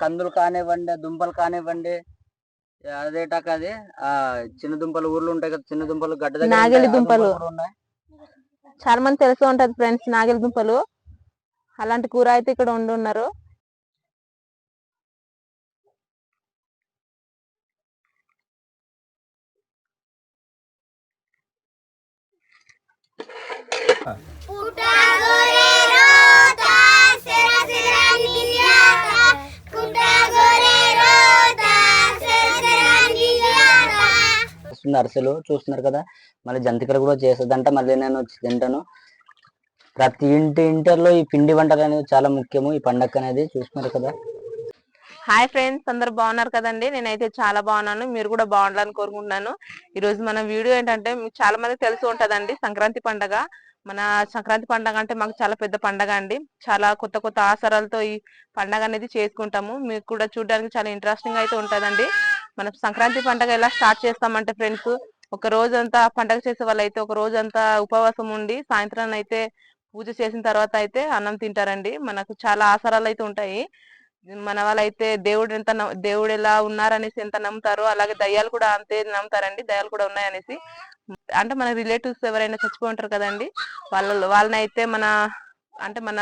కందులు కానివ్వండి దుంపలు కానివ్వండి అదేటాక అది ఆ చిన్న దుంపలు ఊర్లు ఉంటాయి కదా చిన్న దుంపలు గడ్డ దగ్గర నాగలి దుంపలు. ఉన్నాయి. చాలా మంది తెలిసి ఉంటది ఫ్రెండ్స్ నాగలి దుంపలు. అలాంటి కూర అయితే ఇక్కడ వండి ఉన్నారు. వస్తుంది అరిసెలు చూస్తున్నారు కదా. మళ్ళీ జంతికలు కూడా చేస్తుందంట మళ్ళీ నేను వచ్చి తింటాను. ప్రతి ఇంటి ఇంటర్లో ఈ పిండి వంటలు అనేది చాలా ముఖ్యము ఈ పండగ అనేది చూస్తున్నారు కదా. హాయ్ ఫ్రెండ్స్ అందరు బాగున్నారు కదండి? నేనైతే చాలా బాగున్నాను మీరు కూడా బాగుండాలని కోరుకుంటున్నాను. ఈ రోజు మన వీడియో ఏంటంటే మీకు చాలా మంది తెలిసి ఉంటదండి సంక్రాంతి పండగ. మన సంక్రాంతి పండగ అంటే మాకు చాలా పెద్ద పండగ అండి. చాలా కొత్త కొత్త ఆసరాలతో ఈ పండగ అనేది చేసుకుంటాము. మీకు కూడా చూడడానికి చాలా ఇంట్రెస్టింగ్ అయితే ఉంటదండి. మనం సంక్రాంతి పండగ ఎలా స్టార్ట్ చేస్తామంటే ఫ్రెండ్స్ ఒక రోజంతా పండగ చేసే వాళ్ళైతే ఒక రోజంతా ఉపవాసం ఉండి సాయంత్రం అయితే పూజ చేసిన తర్వాత అయితే అన్నం తింటారండి. మనకు చాలా ఆసరాలు అయితే ఉంటాయి. మన వాళ్ళైతే దేవుడు ఎంత దేవుడు ఎలా ఉన్నారనేసి ఎంత నమ్ముతారో అలాగే దయ్యాలు కూడా అంతే నమ్ముతారండి. దయ్యాలు కూడా ఉన్నాయనేసి. అంటే మన రిలేటివ్స్ ఎవరైనా చచ్చిపోయి ఉంటారు కదండి వాళ్ళ వాళ్ళని అయితే మన అంటే మన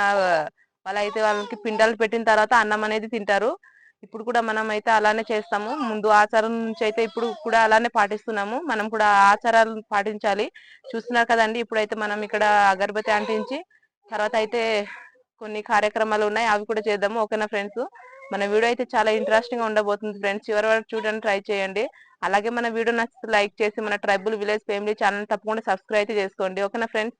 వాళ్ళైతే వాళ్ళకి పిండాలు పెట్టిన తర్వాత అన్నం అనేది తింటారు. ఇప్పుడు కూడా మనం అయితే అలానే చేస్తాము. ముందు ఆచారం నుంచి అయితే ఇప్పుడు కూడా అలానే పాటిస్తున్నాము. మనం కూడా ఆచారాలు పాటించాలి. చూస్తున్నారు కదండి ఇప్పుడైతే మనం ఇక్కడ అగరబత్తి అంటించి తర్వాత అయితే కొన్ని కార్యక్రమాలు ఉన్నాయి అవి కూడా చేద్దాము. ఓకేనా ఫ్రెండ్స్? మన వీడియో అయితే చాలా ఇంట్రెస్టింగ్గా ఉండబోతుంది ఫ్రెండ్స్. చివరి వరకు చూడడానికి ట్రై చేయండి. అలాగే మన వీడియో నచ్చితే లైక్ చేసి మన ట్రైబుల్ విలేజ్ ఫ్యామిలీ ఛానల్ తప్పకుండా సబ్స్క్రైబ్ అయితే చేసుకోండి. ఓకేనా ఫ్రెండ్స్?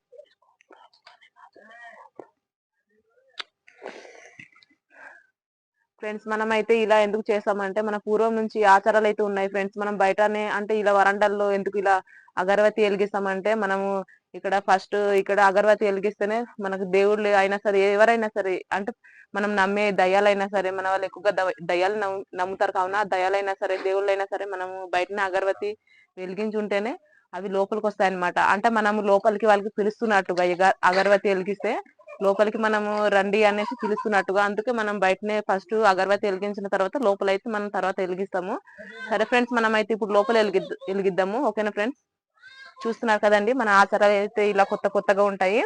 ఫ్రెండ్స్ మనం అయితే ఇలా ఎందుకు చేసామంటే మన పూర్వం నుంచి ఆచారాలు అయితే ఉన్నాయి ఫ్రెండ్స్ మనం బయటనే అంటే ఇలా వరండాల్లో ఎందుకు ఇలా అగరబత్తి వెలిగిస్తామంటే మనము ఇక్కడ ఫస్ట్ ఇక్కడ అగరబత్తి వెలిగిస్తేనే మనకు దేవుళ్ళు అయినా సరే ఎవరైనా సరే అంటే మనం నమ్మే దయ్యాలైనా సరే మన వాళ్ళు ఎక్కువగా దయ్యాలు నమ్ముతారు. కావున ఆ దయ్యాలైనా సరే దేవుళ్ళైనా సరే మనము బయటనే అగరబత్తి వెలిగించుంటేనే అవి లోపలికి వస్తాయి అన్నమాట అంటే మనము లోపలికి వాళ్ళకి పిలుస్తున్నట్టుగా ఇగ- అగరబత్తి వెలిగిస్తే లోపలికి మనము రండి అనేసి పిలుస్తున్నట్టుగా అందుకే మనం బయటనే ఫస్ట్ అగరబత్తి వెలిగించిన తర్వాత లోపల అయితే మనం తర్వాత వెలిగిస్తాము. సరే ఫ్రెండ్స్ మనం అయితే ఇప్పుడు లోపల వెలిగిద్ద వెలిగిద్దాము. ఓకేనా ఫ్రెండ్స్? చూస్తున్నారు కదండి మన ఆచారాలు అయితే ఇలా కొత్త కొత్తగా ఉంటాయి.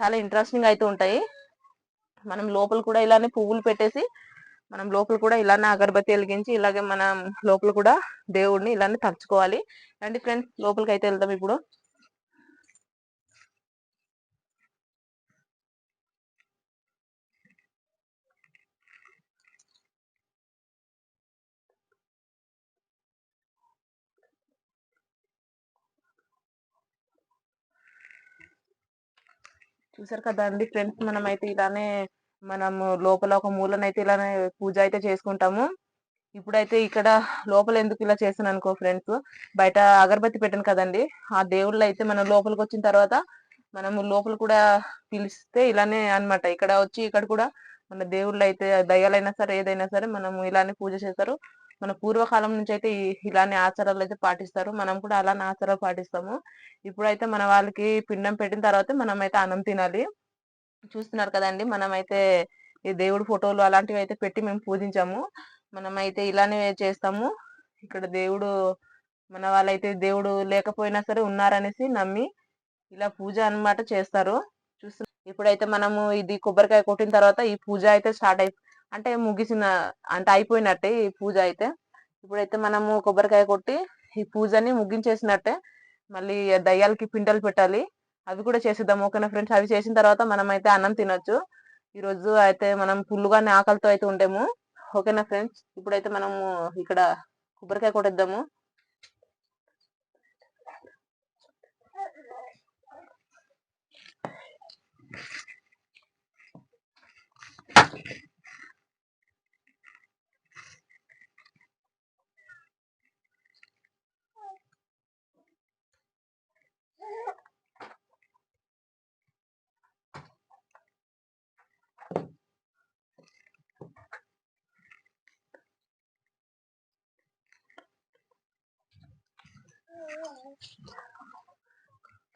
చాలా ఇంట్రెస్టింగ్ అయితే ఉంటాయి. మనం లోపల కూడా ఇలానే పువ్వులు పెట్టేసి మనం లోపల కూడా ఇలానే అగరబత్తి వెలిగించి ఇలాగే మనం లోపల కూడా దేవుడిని ఇలానే తలుచుకోవాలి. రండి ఫ్రెండ్స్ లోపలికి అయితే వెళ్దాం ఇప్పుడు. చూసారు కదండి ఫ్రెండ్స్ మనం అయితే ఇలానే మనము లోపల ఒక మూలనైతే ఇలానే పూజ అయితే చేసుకుంటాము. ఇప్పుడైతే ఇక్కడ లోపల ఎందుకు ఇలా చేస్తాను అనుకో ఫ్రెండ్స్ బయట అగరబత్తి పెట్టాను కదండి ఆ దేవుళ్ళు అయితే మనం లోపలికి వచ్చిన తర్వాత మనము లోపల కూడా పిలిస్తే ఇలానే అన్నమాట. ఇక్కడ వచ్చి ఇక్కడ కూడా మన దేవుళ్ళు అయితే దయ్యాలైనా సరే ఏదైనా సరే మనము ఇలానే పూజ చేస్తారు. మన పూర్వకాలం నుంచి అయితే ఇలానే ఆచారాలు అయితే పాటిస్తారు. మనం కూడా అలానే ఆచారాలు పాటిస్తాము. ఇప్పుడైతే మన వాళ్ళకి పిండం పెట్టిన తర్వాత మనం అయితే అన్నం తినాలి. చూస్తున్నారు కదండి మనం అయితే ఈ దేవుడి ఫోటోలు అలాంటివి అయితే పెట్టి మేము పూజించాము. మనం అయితే ఇలానే చేస్తాము. ఇక్కడ దేవుడు మన వాళ్ళైతే దేవుడు లేకపోయినా సరే ఉన్నారనేసి నమ్మి ఇలా పూజ అన్నమాట చేస్తారు. చూస్తున్నారు ఇప్పుడైతే మనము ఇది కొబ్బరికాయ కొట్టిన తర్వాత ఈ పూజ అయితే స్టార్ట్ అయి అంటే ముగిసిన అంటే అయిపోయినట్టే ఈ పూజ అయితే. ఇప్పుడైతే మనము కొబ్బరికాయ కొట్టి ఈ పూజని ముగించేసినట్టే. మళ్ళీ దయ్యాలకి పిండలు పెట్టాలి. అవి కూడా చేసేద్దాం ఓకేనా ఫ్రెండ్స్? అవి చేసిన తర్వాత మనం అయితే అన్నం తినొచ్చు. ఈ రోజు అయితే మనం పుల్లుగానే ఆకలితో అయితే ఉంటాము ఓకేనా ఫ్రెండ్స్? ఇప్పుడైతే మనము ఇక్కడ కొబ్బరికాయ కొట్టేద్దాము.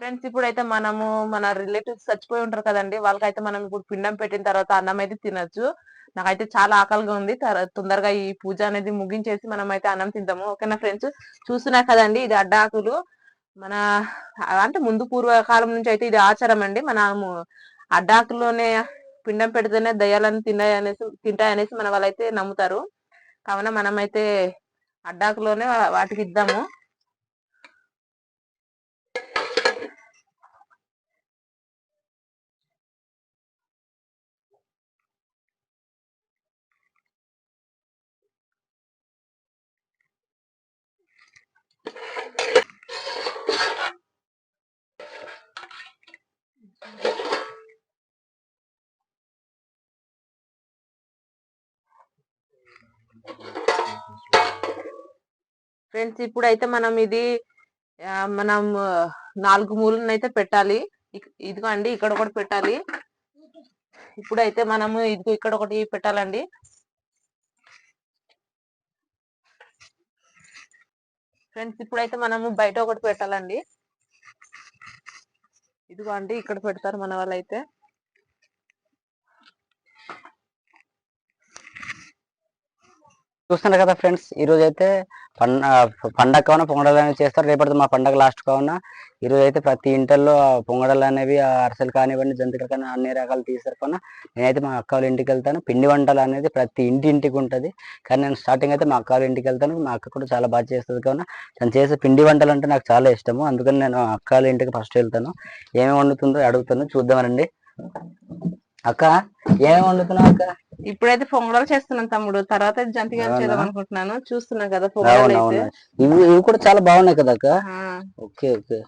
ఫ్రెండ్స్ ఇప్పుడైతే మనము మన రిలేటివ్స్ చచ్చిపోయి ఉంటారు కదండి. వాళ్ళకైతే మనం ఇప్పుడు పిండం పెట్టిన తర్వాత అన్నం అయితే తినొచ్చు. నాకైతే చాలా ఆకలిగా ఉంది. తొందరగా ఈ పూజ అనేది ముగించేసి మనం అయితే అన్నం తిందాము. ఓకేనా ఫ్రెండ్స్ చూస్తున్నా కదండి ఇది అడ్డాకులు. మన అంటే ముందు పూర్వకాలం నుంచి అయితే ఇది ఆచారం అండి. మనము అడ్డాకులోనే పిండం పెడితేనే దయ్యాలను తిన్నాయి అనేసి తింటాయి అనేసి మన వాళ్ళైతే నమ్ముతారు. కావున మనమైతే అడ్డాకులోనే వాటికి ఇద్దాము. ఫ్రెండ్స్ ఇప్పుడైతే మనం ఇది మనం నాలుగు మూలను అయితే పెట్టాలి ఇదిగోండి ఇదిగో అండి ఇక్కడ ఒకటి పెట్టాలి. ఇప్పుడైతే మనము ఇదిగో ఇక్కడ ఒకటి పెట్టాలండి. ఫ్రెండ్స్ ఇప్పుడైతే మనము బయట ఒకటి పెట్టాలండి. ఇదిగో అండి ఇక్కడ పెడతారు మన వాళ్ళైతే. చూస్తున్నారు కదా ఫ్రెండ్స్ ఈరోజు అయితే పండ పండగ కావున పొంగడాలు అనేవి చేస్తారు. రేపటి మా పండగ లాస్ట్ కావున. ఈ రోజు అయితే ప్రతి ఇంటల్లో పొంగడాలు అనేవి ఆ అరసలు కానివ్వండి జంతికలు కానీ అన్ని రకాలు తీస్తారు కావున. నేనైతే మా అక్క వాళ్ళ ఇంటికి వెళ్తాను. పిండి వంటలు అనేది ప్రతి ఇంటి ఇంటికి ఉంటుంది. కానీ నేను స్టార్టింగ్ అయితే మా అక్క వాళ్ళ ఇంటికి వెళ్తాను. మా అక్క కూడా చాలా బాగా చేస్తుంది కావున. తను చేసే పిండి వంటలు అంటే నాకు చాలా ఇష్టము. అందుకని నేను అక్క వాళ్ళ ఇంటికి ఫస్ట్ వెళ్తాను. ఏమేమి వండుతుందో అడుగుతాను. చూద్దామనండి అక్క ఏమేమి వండుతున్నావు అక్క? ఇప్పుడైతే పొంగడాలు చేస్తున్నాను తమ్ముడు. తర్వాత జంతికలు? చేద్దాం అనుకుంటున్నాను. చూస్తున్నా కదా పొంగడాలు అయితే. ఇవి ఇవి కూడా చాలా బాగున్నాయి కదా అక్క? Okay okay.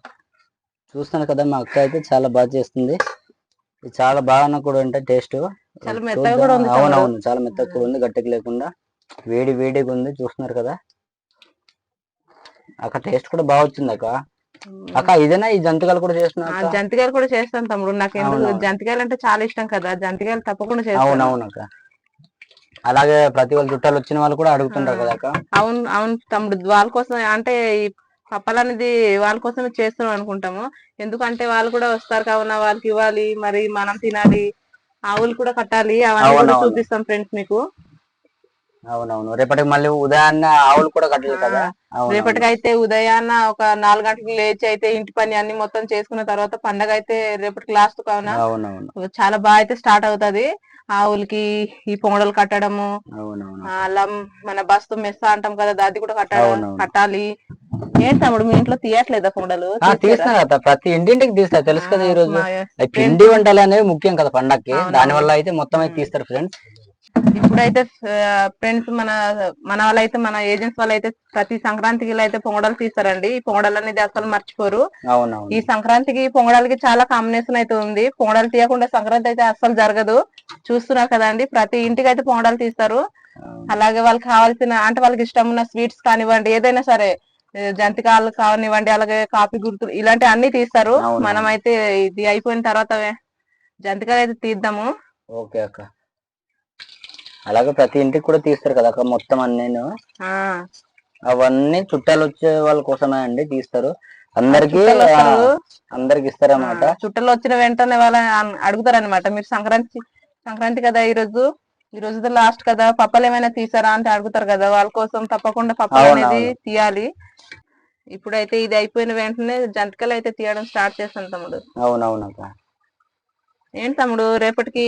చూస్తాను కదా మా అక్క అయితే చాలా బాగా చేస్తుంది. ఇది చాలా బాగా కూడా ఉంటాయి టేస్ట్. చాలా మెత్తగా కూడా ఉంది అవును తమ్ముడు. అవును చాలా మెత్తగా కూడా ఉంది గట్టికి లేకుండా. వేడి వేడిగా ఉంది చూస్తున్నారు కదా. అక్క టేస్ట్ కూడా బాగా వచ్చింది అక్క. అక్క ఇదేనా ఈ జంతికలు కూడా చేస్తున్నా జంతికలు కూడా చేస్తాను తమ్ముడు. నాకు అవునవును. జంతికలు అంటే చాలా ఇష్టం కదా. జంతికలు తప్పకుండా చేస్తాను. అవును అక్క. అలాగే ప్రతి వాళ్ళు చుట్టాలు వచ్చిన వాళ్ళు కూడా అడుగుతుంటారు కదా అక్క అవును అవును తమ్ముడు వాళ్ళ కోసం అంటే ఈ పప్పలు అనేది వాళ్ళ కోసమే చేస్తున్నాం అనుకుంటాము. ఎందుకంటే వాళ్ళు కూడా వస్తారు కావున వాళ్ళకి ఇవ్వాలి మరి మనం తినాలి ఆవులు కూడా కట్టాలి అవన్నీ కూడా అవునవును. చూపిస్తాం ఫ్రెండ్స్ మీకు. అవునవును. రేపటికి మళ్ళీ ఉదయాన్నే ఆవులు కూడా కట్టాలి కదా? అవును రేపటికైతే ఉదయాన్న ఒక నాలుగు గంటలకు లేచి అయితే ఇంటి పని అన్ని మొత్తం చేసుకున్న తర్వాత పండగ అయితే రేపటికి లాస్ట్ కావున అవునవును. చాలా బాగా అయితే స్టార్ట్ అవుతది. ఆవులకి ఈ పొంగడలు కట్టడము అలా మన బస్తు మెస్స అంటాం కదా అది కూడా కట్టడం. కట్టాలి. ఏంటి తమ్ముడు మీ ఇంట్లో తీయట్లేదా పొంగడలు? తీస్తున్నారు కదా ప్రతి ఇంటింటికి తీస్తారు తెలుసు కదా ఈ రోజు పిండి వంటలు అనేవి ముఖ్యం కదా పండక్కి. దాని వల్ల అయితే మొత్తం అయితే తీస్తారు ఫ్రెండ్స్. ఇప్పుడైతే ఫ్రెండ్స్ మన మన వాళ్ళైతే మన ఏజెంట్స్ వాళ్ళైతే ప్రతి సంక్రాంతికి అయితే పొంగడాలు తీస్తారండి. ఈ పొంగడాలు అనేది అసలు మర్చిపోరు ఈ సంక్రాంతికి పొంగడాలకి చాలా కాంబినేషన్ అయితే ఉంది. పొంగడాలు తీయకుండా సంక్రాంతి అయితే అస్సలు జరగదు. చూస్తున్నారు కదండి ప్రతి ఇంటికి అయితే పొంగడాలు తీస్తారు. అలాగే వాళ్ళకి కావాల్సిన అంటే వాళ్ళకి ఇష్టం ఉన్న స్వీట్స్ కానివ్వండి ఏదైనా సరే జంతికాలు కానివ్వండి అలాగే కాఫీ గుర్తులు ఇలాంటి అన్ని తీస్తారు. అవునవును. మనం అయితే ఇది అయిపోయిన తర్వాత జంతికాలు అయితే తీద్దాము. ఓకే అక్క. అలాగే ప్రతి ఇంటికి కూడా తీస్తారు కదా అక్క మొత్తం అన్ని ఆ. అవన్నీ చుట్టాలు వచ్చే వాళ్ళ కోసమే అండి తీస్తారు. అందరికి. అందరికి ఇస్తారన్నమాట. చుట్టలు వచ్చిన వెంటనే వాళ్ళ అడుగుతారు అనమాట మీరు సంక్రాంతి సంక్రాంతి కదా ఈ రోజు ఈ రోజు లాస్ట్ కదా? పప్పలు ఏమైనా తీసారా? అంటే అడుగుతారు కదా వాళ్ళ కోసం తప్పకుండా పప్పలు అనేది. తీయాలి. ఇప్పుడైతే ఇది అయిపోయిన వెంటనే జంతికలు అయితే తీయడం స్టార్ట్ చేస్తాను తమ్ముడు. అవునవును అక్క ఏంటి తమ్ముడు రేపటికి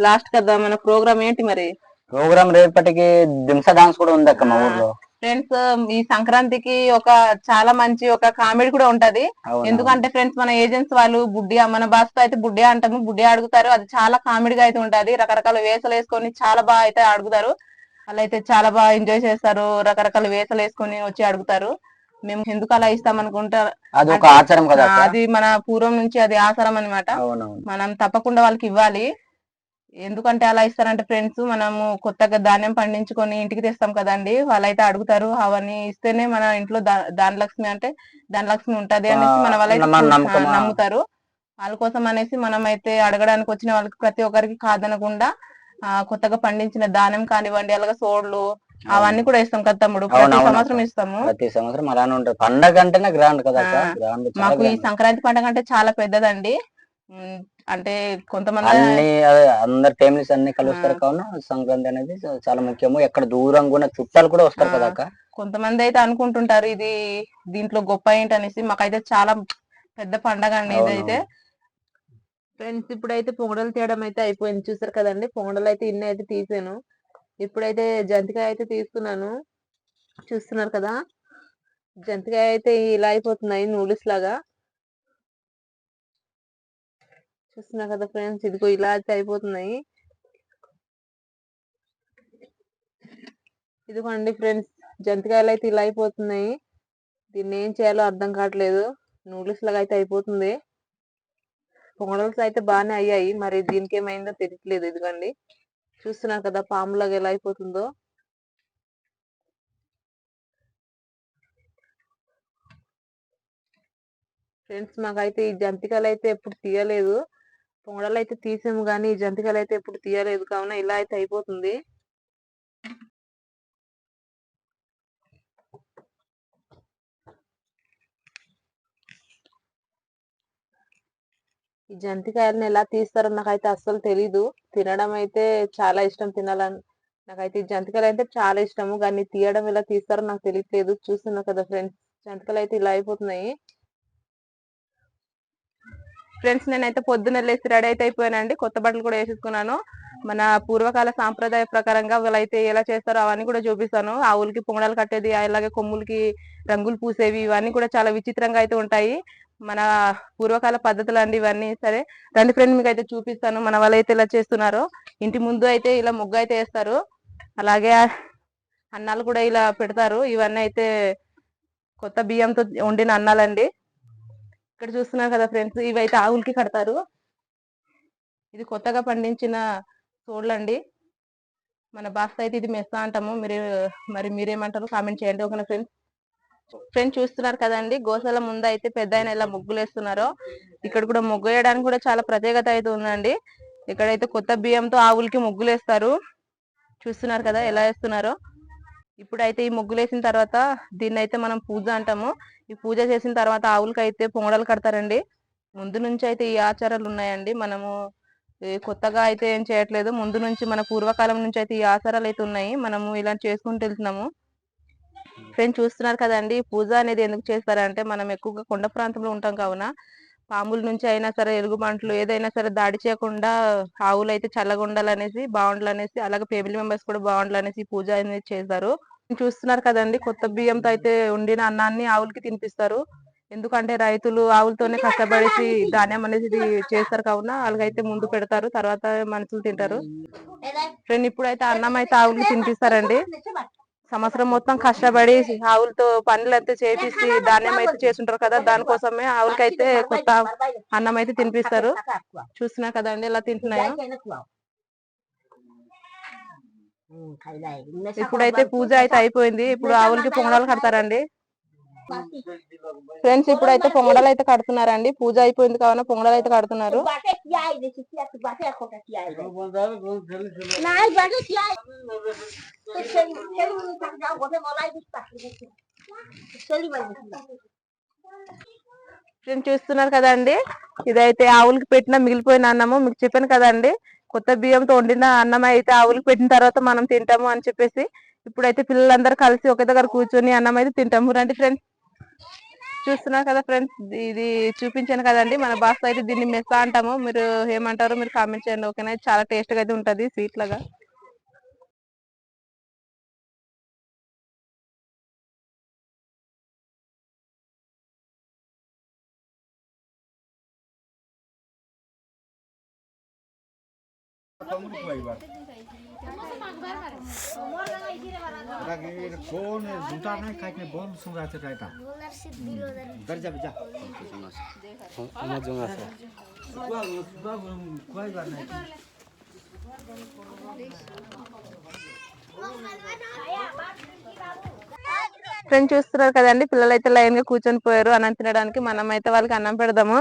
లాస్ట్ కదా మన ప్రోగ్రామ్ ఏంటి మరి? ప్రోగ్రామ్ రేపటికి దింస డాన్స్ కూడా ఉంది అక్క మా. ఊర్లో. ఫ్రెండ్స్ ఈ సంక్రాంతికి ఒక చాలా మంచి ఒక కామెడీ కూడా ఉంటది. ఎందుకంటే ఫ్రెండ్స్ మన ఏజెంట్స్ వాళ్ళు బుడ్డియా మన భాషతో అయితే బుడ్డియా అంటాము బుడ్డియా అడుగుతారు. అది చాలా కామెడీగా అయితే ఉంటది. రకరకాల వేషాలు వేసుకొని చాలా బాగా అయితే అడుగుతారు. వాళ్ళు అయితే చాలా బాగా ఎంజాయ్ చేస్తారు. రకరకాల వేషాలు వేసుకొని వచ్చి అడుగుతారు. మేము ఎందుకు అలా ఇస్తాం అనుకుంటా అది ఒక ఆచారం కదా అది మన పూర్వం నుంచి అది ఆచారం అన్నమాట. అవునవును. మనం తప్పకుండా వాళ్ళకి ఇవ్వాలి. ఎందుకంటే అలా ఇస్తారంటే ఫ్రెండ్స్ మనము కొత్తగా ధాన్యం పండించుకొని ఇంటికి తెస్తాం కదండి. వాళ్ళైతే అడుగుతారు అవన్నీ ఇస్తేనే మన ఇంట్లో ధాన్యలక్ష్మి అంటే ధనలక్ష్మి ఉంటది అనేసి మన వాళ్ళైతే నమ్ముతారు. వాళ్ళ కోసం అనేసి మనం అయితే అడగడానికి వచ్చిన వాళ్ళకి ప్రతి ఒక్కరికి కాదనకుండా ఆ కొత్తగా పండించిన ధాన్యం కానివ్వండి అలాగే సోడ్లు అవన్నీ కూడా ఇస్తాం కదా తమ్ముడు. ప్రతి. సంవత్సరం ఇస్తాము. ప్రతి సంవత్సరం అలానే ఉంటుంది. పండగ అంటేనే గ్రాండ్ కదా మాకు ఈ. సంక్రాంతి పండుగ అంటే చాలా పెద్దదండి. అంటే కొంతమంది అన్ని అదే అందరి ఫ్యామిలీస్ అన్ని కలుస్తారు కావున సంక్రాంతి అనేది చాలా ముఖ్యము. ఎక్కడ దూరంగా ఉన్న చుట్టాలు కూడా వస్తారు. కదా అక్క కొంతమంది అయితే అనుకుంటుంటారు ఇది దీంట్లో గొప్ప ఏంటి అనేసి మాకైతే చాలా పెద్ద పండగ అండి ఇదైతే ఫ్రెండ్స్ ఇప్పుడైతే పొంగడలు తీయడం అయితే అయిపోయింది. చూసారు కదండి? పొంగడలు అయితే ఇన్ని అయితే తీసాను. ఇప్పుడైతే జంతికాయ అయితే తీసుకున్నాను. చూస్తున్నారు కదా? జంతికాయ అయితే ఇలా అయిపోతున్నాయి నూడిల్స్ లాగా. చూస్తున్నా కదా ఫ్రెండ్స్ ఇదిగో ఇలా అయితే అయిపోతున్నాయి. ఇదిగోండి ఫ్రెండ్స్ జంతికాయలు అయితే ఇలా అయిపోతున్నాయి. దీన్ని ఏం చేయాలో అర్థం కావట్లేదు. నూడిల్స్ లాగా అయితే అయిపోతుంది. పొంగడల్స్ అయితే బాగానే అయ్యాయి. మరి దీనికి ఏమైందో తెలియట్లేదు ఇదిగోండి. చూస్తున్నారు కదా పాములాగా ఎలా అయిపోతుందో. ఫ్రెండ్స్ మాకైతే ఈ జంతికలు అయితే ఎప్పుడు తీయలేదు. పొంగడాలు అయితే తీసాము కానీ ఈ జంతికలు అయితే ఎప్పుడు తీయలేదు. కావున ఇలా అయితే అయిపోతుంది. ఈ జంతికాయలను ఎలా తీస్తారో నాకైతే అస్సలు తెలీదు. తినడం అయితే చాలా ఇష్టం తినాలని. నాకైతే ఈ జంతికలు అయితే చాలా ఇష్టము. కానీ తీయడం ఎలా తీస్తారో నాకు తెలియట్లేదు. చూస్తున్నా కదా ఫ్రెండ్స్. జంతికలు అయితే ఇలా అయిపోతున్నాయి. ఫ్రెండ్స్ నేనైతే పొద్దున్న లేసి రెడీ అయితే అయిపోయానండి. కొత్త బట్టలు కూడా వేసేసుకున్నాను. మన పూర్వకాల సాంప్రదాయ ప్రకారంగా వీళ్ళైతే ఎలా చేస్తారో అవన్నీ కూడా చూపిస్తాను. ఆవులకి పొంగడాలు కట్టేది అలాగే కొమ్ములకి రంగులు పూసేవి ఇవన్నీ కూడా చాలా విచిత్రంగా అయితే ఉంటాయి. మన పూర్వకాల పద్ధతులు అండి ఇవన్నీ. సరే రండి ఫ్రెండ్ మీకు అయితే చూపిస్తాను. మన వాళ్ళు అయితే ఇలా చేస్తున్నారో. ఇంటి ముందు అయితే ఇలా ముగ్గు అయితే వేస్తారు. అలాగే అన్నాలు కూడా ఇలా పెడతారు. ఇవన్నీ అయితే కొత్త బియ్యంతో వండిన అన్నాలండి. ఇక్కడ చూస్తున్నారు కదా ఫ్రెండ్స్ ఇవైతే ఆవులకి కడతారు. ఇది కొత్తగా పండించిన చూడండి మన బాస్త అయితే ఇది మెస్తా అంటాము. మీరు మరి మీరేమంటారు కామెంట్ చేయండి. ఓకేనా ఫ్రెండ్స్? ఫ్రెండ్స్ చూస్తున్నారు కదండి గోశాల ముందు అయితే పెద్ద ఆయన ఇలా ముగ్గులు వేస్తున్నారో. ఇక్కడ కూడా ముగ్గు వేయడానికి కూడా చాలా ప్రత్యేకత అయితే ఉందండి. ఇక్కడైతే కొత్త బియ్యంతో ఆవులకి ముగ్గులు వేస్తారు. చూస్తున్నారు కదా ఎలా వేస్తున్నారో. ఇప్పుడైతే ఈ ముగ్గులు వేసిన తర్వాత దీన్ని అయితే మనం పూజ అంటాము. ఈ పూజ చేసిన తర్వాత ఆవులకి అయితే పొంగడాలు కడతారండి. ముందు నుంచి అయితే ఈ ఆచారాలు ఉన్నాయండి మనము కొత్తగా అయితే ఏం చేయట్లేదు. ముందు నుంచి మన పూర్వకాలం నుంచి అయితే ఈ ఆచారాలు అయితే ఉన్నాయి. మనము ఇలా చేసుకుంటూ వెళ్తున్నాము. ఫ్రెండ్స్ చూస్తున్నారు కదండి పూజ అనేది ఎందుకు చేస్తారంటే మనం ఎక్కువగా కొండ ప్రాంతంలో ఉంటాం కావున పాముల నుంచి అయినా సరే ఎలుగుబంట్లు ఏదైనా సరే దాడి చేయకుండా ఆవులు అయితే చల్లగా ఉండాలనేసి బాగుండాలనేసి అలాగే ఫ్యామిలీ మెంబర్స్ కూడా బాగుండాలనేసి ఈ పూజ అనేది చేస్తారు చూస్తున్నారు కదండి కొత్త బియ్యంతో అయితే వండిన అన్నాన్ని ఆవులకి తినిపిస్తారు. ఎందుకంటే రైతులు ఆవులతోనే కష్టపడేసి ధాన్యం అనేది చేస్తారు కావున వాళ్ళకైతే ముందు పెడతారు తర్వాత మనుషులు తింటారు. ఫ్రెండ్ ఇప్పుడైతే అన్నం అయితే ఆవులకి తినిపిస్తారండి. సంవత్సరం మొత్తం కష్టపడి ఆవులతో పనులు అయితే చేపిసి ధాన్యం అయితే చేస్తుంటారు కదా దానికోసమే ఆవులకైతే కొత్త అన్నం అయితే తినిపిస్తారు. చూస్తున్నా కదండి ఇలా తింటున్నాయో. ఇప్పుడైతే పూజ అయితే అయిపోయింది. ఇప్పుడు ఆవులకి పొంగడాలు కడతారండి. ఫ్రెండ్స్ ఇప్పుడైతే పొంగడాలు అయితే కడుతున్నారండి. పూజ అయిపోయింది కావున పొంగడాలు అయితే కడుతున్నారు. ఫ్రెండ్స్ చూస్తున్నారు కదండి? ఇదైతే ఆవులకి పెట్టిన మిగిలిపోయిన అన్నము. మీకు చెప్పాను కదండి? కొత్త బియ్యంతో వండిన అన్నం అయితే ఆవులకి పెట్టిన తర్వాత మనం తింటాము అని చెప్పేసి ఇప్పుడైతే పిల్లలందరూ కలిసి ఒక దగ్గర కూర్చొని అన్నం అయితే తింటాము. రండి ఫ్రెండ్స్ చూస్తున్నారు కదా ఫ్రెండ్స్ ఇది చూపించాను కదండి. మన బాస్ అయితే దీన్ని మెస్సా అంటాము. మీరు ఏమంటారు మీరు కామెంట్ చేయండి ఓకేనా? చాలా టేస్ట్గా అయితే ఉంటది స్వీట్ లాగా. কোন জুতা নাই কাইনে বম সুগাতে রাইতা দর যাবে যা আমার জং আছে কোয়া কোয়া কোয়া ఫ్రెండ్ చూస్తున్నారు కదండి పిల్లలు అయితే లైన్గా కూర్చొని పోయారు అన్నం తినడానికి మనం అయితే వాళ్ళకి అన్నం పెడదాము.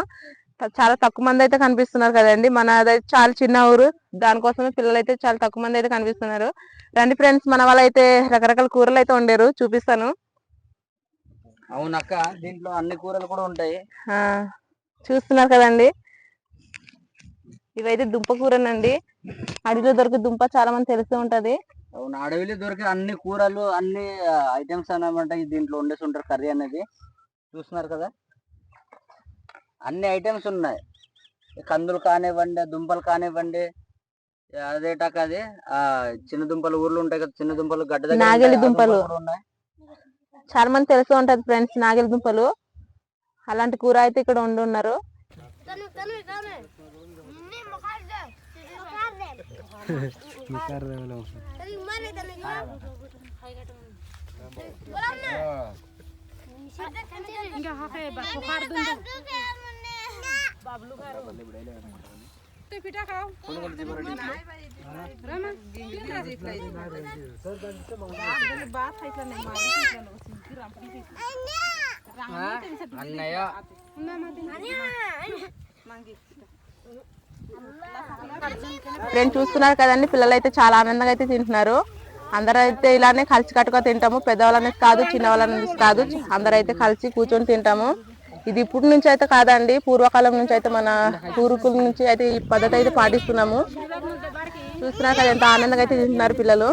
చాలా తక్కువ మంది అయితే కనిపిస్తున్నారు కదండి. మన చాలా చిన్న ఊరు. దానికోసమే పిల్లలు అయితే చాలా తక్కువ మంది అయితే కనిపిస్తున్నారు. రండి ఫ్రెండ్స్ మన వాళ్ళు అయితే రకరకాల కూరలు అయితే వండారు. చూపిస్తాను. అవునక్క దీంట్లో అన్ని కూరలు కూడా ఉంటాయి. చూస్తున్నారు కదండి. ఇవైతే దుంప కూరనండి. అడవిలో దొరికే దుంప చాలా మంది తెలిసి ఉంటది. అవును అడవిలో దొరికే అన్ని కూరలు అన్ని ఐటమ్స్ అన్నమాట ఈ దీంట్లో వండేసి ఉంటారు కర్రీ అనేది. చూస్తున్నారు కదా? అన్ని ఐటమ్స్ ఉన్నాయి. ఈ కందులు కానివ్వండి దుంపలు కానివ్వండి అదేటాక అది. ఆ చిన్న దుంపలు ఊర్లు ఉంటాయి కదా చిన్న దుంపలు గడ్డ దగ్గర నాగలి ఉంటాయి, ఆ దుంపలు. కూడా ఉన్నాయి. చాలా మంది తెలిసి ఉంటది ఫ్రెండ్స్ నాగలి దుంపలు. అలాంటి కూర అయితే ఇక్కడ వండి ఉన్నారు ఫ్రెండ్స్ చూస్తున్నారు కదండి పిల్లలు అయితే చాలా ఆనందంగా అయితే తింటున్నారు. అందరూ అయితే ఇలానే కలిసి కట్టుగా తింటాము. పెద్దవాళ్ళు అనేది కాదు చిన్నవాళ్ళు అనేది కాదు. అందరూ అయితే కలిసి కూర్చొని తింటాము. ఇది ఇప్పుడు నుంచి అయితే కాదండి. పూర్వకాలం నుంచి అయితే మన పూర్వీకుల నుంచి అయితే ఈ పద్ధతి అయితే పాటిస్తున్నాము. చూస్తున్నారు కదా ఎంత ఆనందంగా అయితే తింటున్నారు పిల్లలు.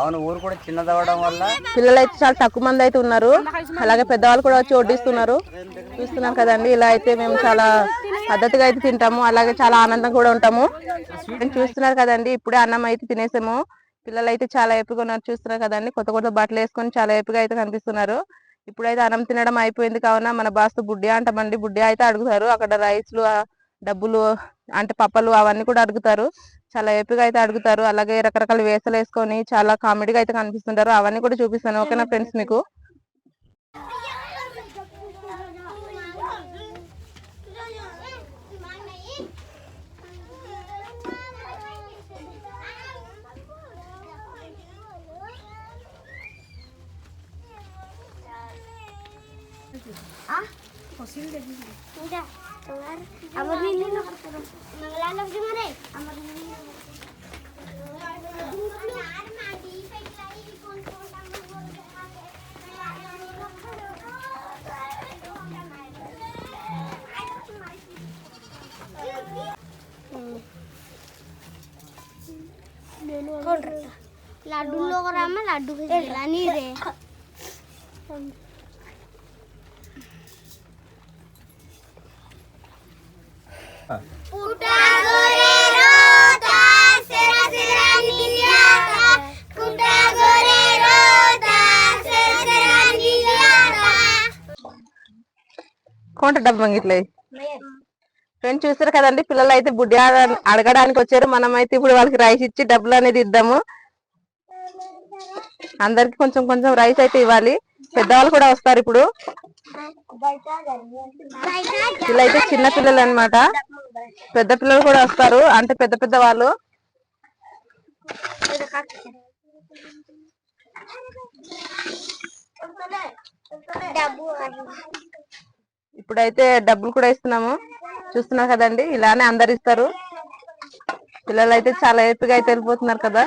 అవును ఊరు కూడా చిన్నది అవ్వడం వల్ల పిల్లలు అయితే చాలా తక్కువ మంది అయితే ఉన్నారు. అలాగే పెద్దవాళ్ళు కూడా వచ్చి వడ్డిస్తున్నారు. చూస్తున్నాం కదండి ఇలా అయితే మేము చాలా పద్ధతిగా అయితే తింటాము. అలాగే చాలా ఆనందంగా కూడా ఉంటాము. చూస్తున్నారు కదండి ఇప్పుడే అన్నం అయితే తినేసాము. పిల్లలు అయితే చాలా ఎప్పుగా ఉన్నారు చూస్తున్నారు కదండి. కొత్త కొత్త బట్టలు వేసుకొని చాలా ఎప్పుగా అయితే కనిపిస్తున్నారు. ఇప్పుడైతే అన్నం తినడం అయిపోయింది కావున మన బాస్తు బుడ్డి అంటామండి. బుడ్డి అయితే అడుగుతారు. అక్కడ రైస్లు డబ్బులు అంటే పప్పలు అవన్నీ కూడా అడుగుతారు. చాలా ఏపిగా అయితే అడుగుతారు. అలాగే రకరకాల వేసలు వేసుకొని చాలా కామెడీగా అయితే కనిపిస్తుంటారు. అవన్నీ కూడా చూపిస్తాను. ఓకేనా ఫ్రెండ్స్ మీకు? আমার নিলি না মঙ্গলা লোক মারে আমার নিলি লাড্ডু লোক আমার লাড্ডু খেয়েছিল নি রে అమ్మ ఇట్లా ఫ్రెండ్స్ చూస్తారు కదండి పిల్లలు అయితే బుడ్డి అడగడానికి వచ్చారు. మనం అయితే ఇప్పుడు వాళ్ళకి రైస్ ఇచ్చి డబ్బులు అనేది ఇద్దాము. అందరికి కొంచెం కొంచెం రైస్ అయితే ఇవ్వాలి. పెద్దవాళ్ళు కూడా వస్తారు ఇప్పుడు. వీళ్ళైతే చిన్న పిల్లలు అన్నమాట. పెద్ద పిల్లలు కూడా వస్తారు. అంటే పెద్ద పెద్ద వాళ్ళు. ఇప్పుడైతే డబ్బులు కూడా ఇస్తున్నాము. చూస్తున్నారు కదండి ఇలానే అందరు ఇస్తారు. పిల్లలు అయితే చాలా ఏపీగా అయితే వెళ్ళిపోతున్నారు కదా.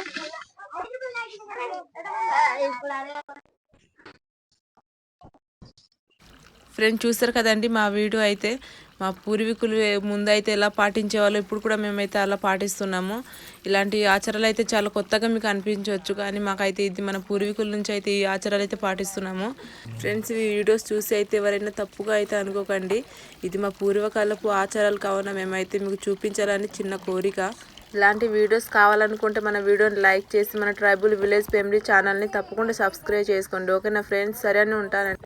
ఫ్రెండ్స్ చూస్తారు కదండి మా వీడియో అయితే. మా పూర్వీకులు ముందైతే ఎలా పాటించేవాళ్ళు ఇప్పుడు కూడా మేమైతే అలా పాటిస్తున్నాము. ఇలాంటి ఆచారాలు అయితే చాలా కొత్తగా మీకు అనిపించవచ్చు. కానీ మాకైతే ఇది మన పూర్వీకుల నుంచి అయితే ఈ ఆచారాలు అయితే పాటిస్తున్నాము. ఫ్రెండ్స్ ఈ వీడియోస్ చూసి అయితే ఎవరైనా తప్పుగా అయితే అనుకోకండి. ఇది మా పూర్వకాలపు ఆచారాలు కావున మేమైతే మీకు చూపించాలని చిన్న కోరిక. ఇలాంటి వీడియోస్ కావాలనుకుంటే మన వీడియోని లైక్ చేసి మన ట్రైబుల్ విలేజ్ ఫ్యామిలీ ఛానల్ని తప్పకుండా సబ్స్క్రైబ్ చేసుకోండి. ఓకేనా ఫ్రెండ్స్? సరే అని ఉంటానండి.